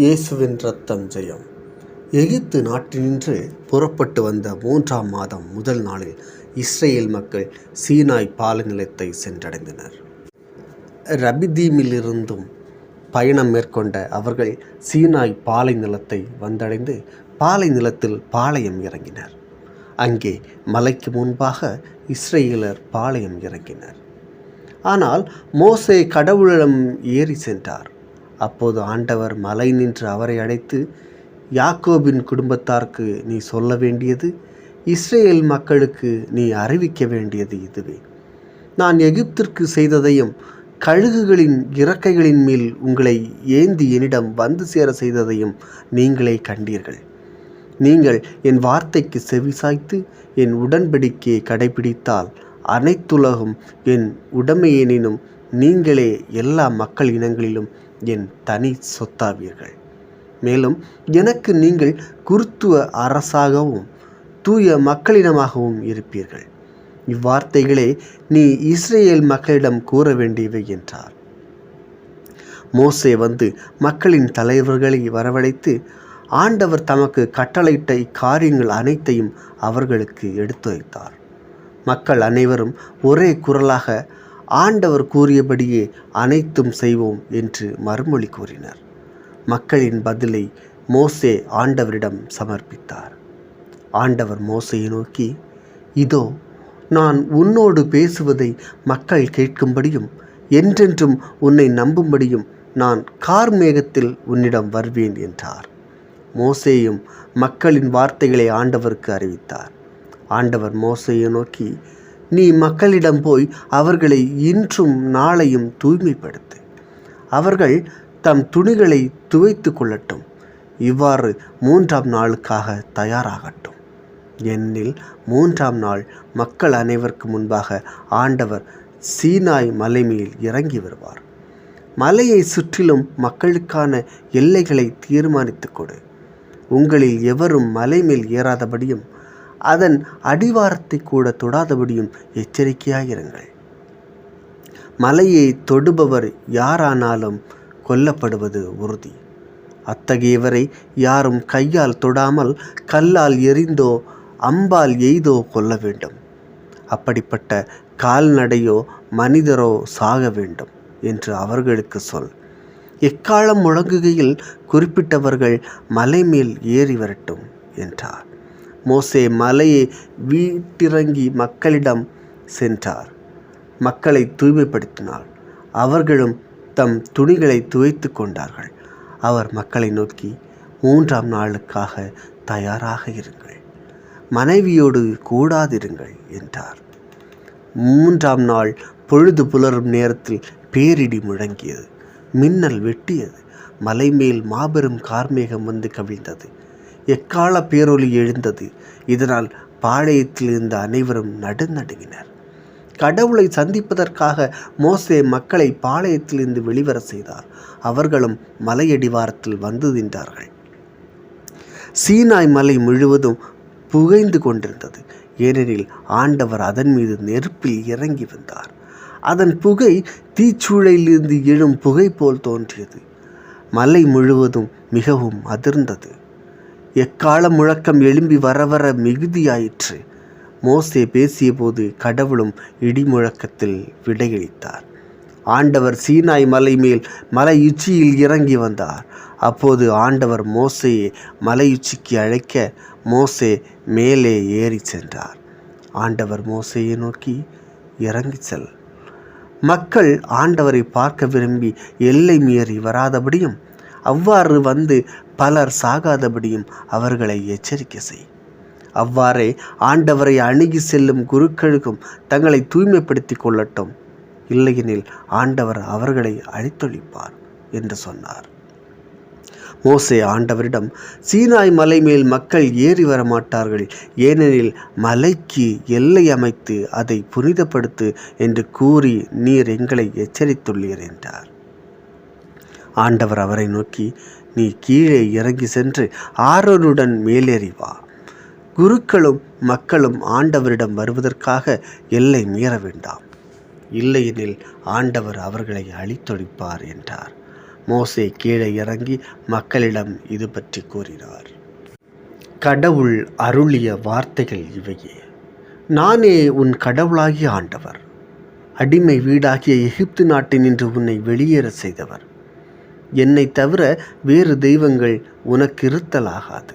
இயேசுவின் ரத்தம் ஜெயம். எகிப்து நாட்டினின்று புறப்பட்டு வந்த மூன்றாம் மாதம் முதல் நாளில் இஸ்ரேல் மக்கள் சீனாய் பாலைநிலத்தை சென்றடைந்தனர். ரபிதீமிலிருந்தும் பயணம் மேற்கொண்ட அவர்கள் சீனாய் பாலை நிலத்தை வந்தடைந்து பாலை நிலத்தில் பாளையம் இறங்கினர். அங்கே மலைக்கு முன்பாக இஸ்ரேலர் பாளையம் இறங்கினர். ஆனால் மோசே கடவுளிடம் ஏறி சென்றார். அப்போது ஆண்டவர் மலை நின்று அவரை அழைத்து யாக்கோபின் குடும்பத்தாருக்கு நீ சொல்ல வேண்டியது? இஸ்ரேல் மக்களுக்கு நீ அறிவிக்க வேண்டியது இதுவே. நான் எகிப்திற்கு செய்ததையும் கழுகுகளின் இறக்கைகளின் மேல் உங்களை ஏந்தி என்னிடம் வந்து சேர செய்ததையும் நீங்களே கண்டீர்கள். நீங்கள் என் வார்த்தைக்கு செவிசாய்த்து என் உடன்படிக்கையை கடைபிடித்தால் அனைத்துலகும் என் உடமையெனினும் நீங்களே எல்லா மக்கள் இனங்களிலும் என் தனி சொத்தாவீர்கள் மேலும் எனக்கு நீங்கள் குருத்துவ அரசாகவும் தூய மக்களிடமாகவும் இருப்பீர்கள். இவ்வார்த்தைகளே நீ இஸ்ரேல் மக்களிடம் கூற வேண்டியவை என்றார். மோசே வந்து மக்களின் தலைவர்களை வரவழைத்து ஆண்டவர் தமக்கு கட்டளையிட்ட இக்காரியங்கள் அனைத்தையும் அவர்களுக்கு எடுத்துரைத்தார். மக்கள் அனைவரும் ஒரே குரலாக ஆண்டவர் கூறியபடியே அனைத்தும் செய்வோம் என்று மறுமொழி கூறினர். மக்களின் பதிலை மோசே ஆண்டவரிடம் சமர்ப்பித்தார். ஆண்டவர் மோசையை நோக்கி இதோ நான் உன்னோடு பேசுவதை மக்கள் கேட்கும்படியும் என்றென்றும் உன்னை நம்பும்படியும் நான் கார்மேகத்தில் உன்னிடம் வருவேன் என்றார். மோசேயும் மக்களின் வார்த்தைகளை ஆண்டவருக்கு அறிவித்தார். ஆண்டவர் மோசையை நோக்கி நீ மக்களிடம் போய் அவர்களை இன்றும் நாளையும் தூய்மைப்படுத்து. அவர்கள் தம் துணிகளை துவைத்து கொள்ளட்டும். இவ்வாறு மூன்றாம் நாளுக்காக தயாராகட்டும். என்னில் மூன்றாம் நாள் மக்கள் அனைவருக்கு முன்பாக ஆண்டவர் சீனாய் மலை மேல் இறங்கி வருவார். மலையை சுற்றிலும் மக்களுக்கான எல்லைகளை தீர்மானித்து கொடு. உங்களில் எவரும் மலை மேல் ஏறாதபடியும் அதன் அடிவாரத்தை கூட தொடாதபடியும் எச்சரிக்கையாயிருங்கள். மலையை தொடுபவர் யாரானாலும் கொல்லப்படுவது உறுதி. அத்தகையவரை யாரும் கையால் தொடாமல் கல்லால் எறிந்தோ அம்பால் எய்தோ கொல்ல வேண்டும். அப்படிப்பட்ட கால்நடையோ மனிதரோ சாக வேண்டும் என்று அவர்களுக்கு சொல். எக்காலம் முழங்குகையில் குறிப்பிட்டவர்கள் மலை மேல் ஏறி வரட்டும் என்றார். மோசே மலையை வீட்டிறங்கி மக்களிடம் சென்றார். மக்களை தூய்மைப்படுத்தினார் அவர்களும் தம் துணிகளை துவைத்து கொண்டார்கள். அவர் மக்களை நோக்கி மூன்றாம் நாளுக்காக தயாராக இருங்கள். மனைவியோடு கூடாதிருங்கள் என்றார். மூன்றாம் நாள் பொழுது புலரும் நேரத்தில் பேரிடி முழங்கியது. மின்னல் வெட்டியது. மலை மேல் மாபெரும் கார்மேகம் வந்து கவிழ்ந்தது. எக்கால பேரொலி எழுந்தது? இதனால் பாளையத்தில் இருந்த அனைவரும் நடுநடுங்கினர் கடவுளை சந்திப்பதற்காக மோசே மக்களை பாளையத்திலிருந்து வெளிவர செய்தார். அவர்களும் மலையடிவாரத்தில் வந்து நின்றார்கள். சீனாய் மலை முழுவதும் புகைந்து கொண்டிருந்தது. ஏனெனில் ஆண்டவர் அதன் மீது நெருப்பில் இறங்கி வந்தார். அதன் புகை தீச்சூளையிலிருந்து எழும் புகை போல் தோன்றியது. மலை முழுவதும் மிகவும் அதிர்ந்தது. எக்கால முழக்கம் எழும்பி வர வர மிகுதியாயிற்று. மோசே பேசியபோது கடவுளும் இடி முழக்கத்தில் விடையளித்தார். ஆண்டவர் சீனாய் மலை மேல் மலை உச்சியில் இறங்கி வந்தார். அப்போது ஆண்டவர் மோசையை மலையுச்சிக்கு அழைக்க மோசே மேலே ஏறி சென்றார். ஆண்டவர் மோசையை நோக்கி இறங்கி செல். மக்கள் ஆண்டவரை பார்க்க விரும்பி எல்லை மீறி வராதபடியும் அவ்வாறு வந்து பலர் சாகாதபடியும் அவர்களை எச்சரிக்கை செய். அவ்வாறே ஆண்டவரை அணுகி செல்லும் குருக்களுக்கும் தங்களை தூய்மைப்படுத்தி கொள்ளட்டும். இல்லையெனில் ஆண்டவர் அவர்களை அழித்தொழிப்பார் என்று சொன்னார். மோசே ஆண்டவரிடம் சீனாய் மலை மேல் மக்கள் ஏறி வர மாட்டார்கள் ஏனெனில் மலைக்கு எல்லை அமைத்து அதை புனிதப்படுத்து என்று கூறி நீர் எங்களை எச்சரித்துள்ளீர் என்றார். ஆண்டவர் அவரை நோக்கி நீ கீழே இறங்கி சென்று ஆரோனுடன் மேலேறி வா. குருக்களும் மக்களும் ஆண்டவரிடம் வருவதற்காக எல்லை மீற வேண்டாம். இல்லையெனில் ஆண்டவர் அவர்களை அழித்தொழிப்பார் என்றார். மோசே கீழே இறங்கி மக்களிடம் இது பற்றி கூறினார். கடவுள் அருளிய வார்த்தைகள் இவையே. நானே உன் கடவுளாகிய ஆண்டவர். அடிமை வீடாகிய எகிப்து நாட்டினின்று உன்னை வெளியேற செய்தவர். என்னை தவிர வேறு தெய்வங்கள் உனக்கு இருத்தலாகாது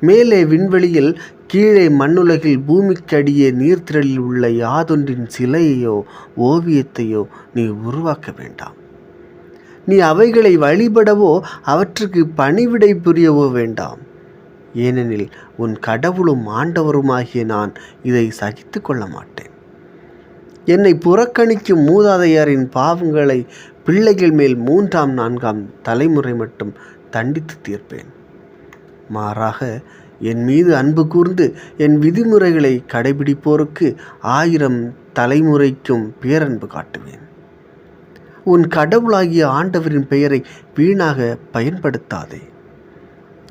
மேலே விண்வெளியில் கீழே மண்ணுலகில் பூமிக்கடியே நீர்த்திரலில் உள்ள யாதொன்றின் சிலையையோ ஓவியத்தையோ நீ உருவாக்க வேண்டாம். நீ அவைகளை வழிபடவோ அவற்றுக்கு பணிவிடை புரியவோ வேண்டாம். ஏனெனில் உன் கடவுளும் ஆண்டவருமாகிய நான் இதை சகித்து கொள்ள மாட்டேன். என்னை புறக்கணிக்கும் மூதாதையாரின் பாவங்களை பிள்ளைகள் மேல் மூன்றாம் நான்காம் தலைமுறை மட்டும் தண்டித்து தீர்ப்பேன். மாறாக என் மீது அன்பு கூர்ந்து என் விதிமுறைகளை கடைபிடிப்போருக்கு ஆயிரம் தலைமுறைக்கும் பேரன்பு காட்டுவேன். உன் கடவுளாகிய ஆண்டவரின் பெயரை வீணாக பயன்படுத்தாதே.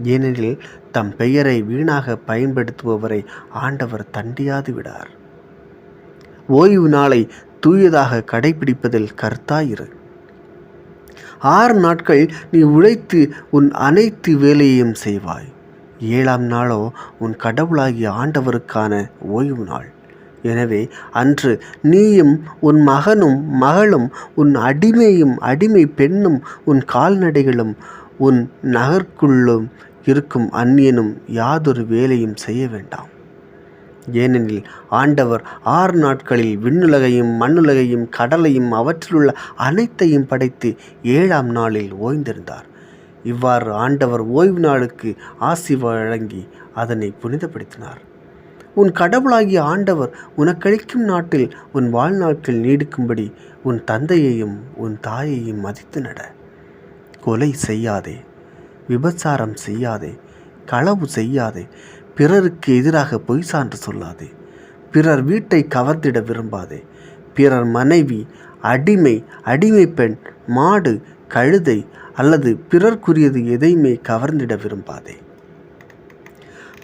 ஏனெனில் தம் பெயரை வீணாக பயன்படுத்துபவரை ஆண்டவர் தண்டியாது விடார். ஓய்வு நாளை தூயதாக கடைபிடிப்பதில் கருத்தாயிரு ஆறு நாட்கள் நீ உழைத்து உன் அனைத்து வேலையையும் செய்வாய். ஏழாம் நாளோ உன் கடவுளாகிய ஆண்டவருக்கான ஓய்வு நாள். எனவே அன்று நீயும் உன் மகனும் மகளும் உன் அடிமையும் அடிமை பெண்ணும் உன் கால்நடைகளும் உன் நகர்க்குள்ளும் இருக்கும் அந்நியனும் யாதொரு வேலையும் செய்ய வேண்டாம். ஏனெனில் ஆண்டவர் ஆறு நாட்களில் விண்ணுலகையும் மண்ணுலகையும் கடலையும் அவற்றிலுள்ள அனைத்தையும் படைத்து ஏழாம் நாளில் ஓய்ந்திருந்தார். இவ்வாறு ஆண்டவர் ஓய்வு நாளுக்கு ஆசி வழங்கி அதனை புனிதப்படுத்தினார். உன் கடவுளாகிய ஆண்டவர் உனக்களிக்கும் நாட்டில் உன் வாழ்நாட்கள் நீடிக்கும்படி உன் தந்தையையும் உன் தாயையும் மதித்து நட. கொலை செய்யாதே. விபச்சாரம் செய்யாதே. களவு செய்யாதே. பிறருக்கு எதிராக பொய் சான்று சொல்லாதே. பிறர் வீட்டை கவர்ந்திட விரும்பாதே. பிறர் மனைவி அடிமை அடிமை பெண் மாடு கழுதை அல்லது பிறர்க்குரியது எதையுமே கவர்ந்திட விரும்பாதே.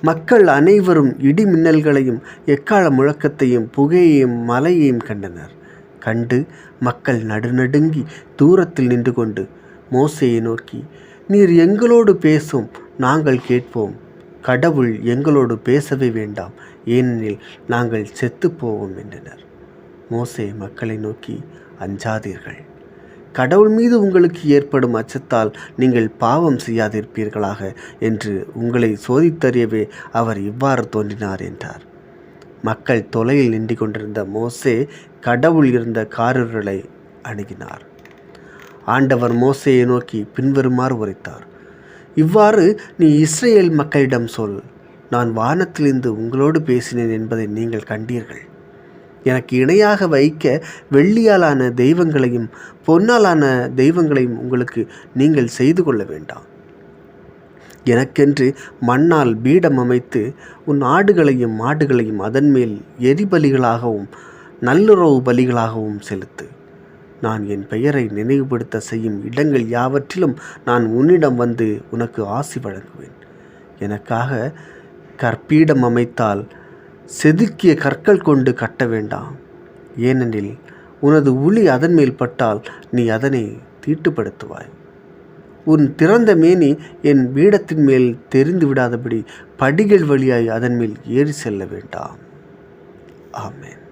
மக்கள் அனைவரும் இடி மின்னல்களையும் எக்கால முழக்கத்தையும் புகையையும் மலையையும் கண்டனர். கண்டு மக்கள் நடுநடுங்கி தூரத்தில் நின்று கொண்டு மோசையை நோக்கி நீர் எங்களோடு பேசும் நாங்கள் கேட்போம். கடவுள் எங்களோடு பேசவே வேண்டாம் ஏனெனில் நாங்கள் செத்து போவோம் என்றனர். மோசே மக்களை நோக்கி அஞ்சாதீர்கள். கடவுள் மீது உங்களுக்கு ஏற்படும் அச்சத்தால் நீங்கள் பாவம் செய்யாதிருப்பீர்களாக என்று உங்களை சோதித்தறியவே அவர் இவ்வாறு தோன்றினார் என்றார். மக்கள் தொலையில் நின்று கொண்டிருந்த மோசே கடவுள் இருந்த காரர்களை அணுகினார். ஆண்டவர் மோசையை நோக்கி பின்வருமாறு உரைத்தார். இவ்வாறு நீ இஸ்ரேல் மக்களிடம் சொல் நான் வானத்திலிருந்து உங்களோடு பேசினேன் என்பதை நீங்கள் கண்டீர்கள். எனக்கு இணையாக வைக்க வெள்ளியாலான தெய்வங்களையும் பொன்னாலான தெய்வங்களையும் உங்களுக்கு நீங்கள் செய்து கொள்ள வேண்டாம். எனக்கென்று மண்ணால் பீடம் அமைத்து உன் ஆடுகளையும் மாடுகளையும் அதன் மேல் எரிபலிகளாகவும் நல்லுறவு பலிகளாகவும் செலுத்து. நான் என் பெயரை நினைவுபடுத்த செய்யும் இடங்கள் யாவற்றிலும் நான் உன்னிடம் வந்து உனக்கு ஆசி வழங்குவேன். எனக்காக கற்பீடம் அமைத்தால் செதுக்கிய கற்கள் கொண்டு கட்ட வேண்டாம். ஏனெனில் உனது உளி அதன் மேல் பட்டால் நீ அதனை தீட்டுப்படுத்துவாய். உன் திறந்த மேனி என் பீடத்தின் மேல் தெரிந்து விடாதபடி படிகள் வழியாய் அதன் மேல் ஏறி செல்ல வேண்டாம். ஆமேன்.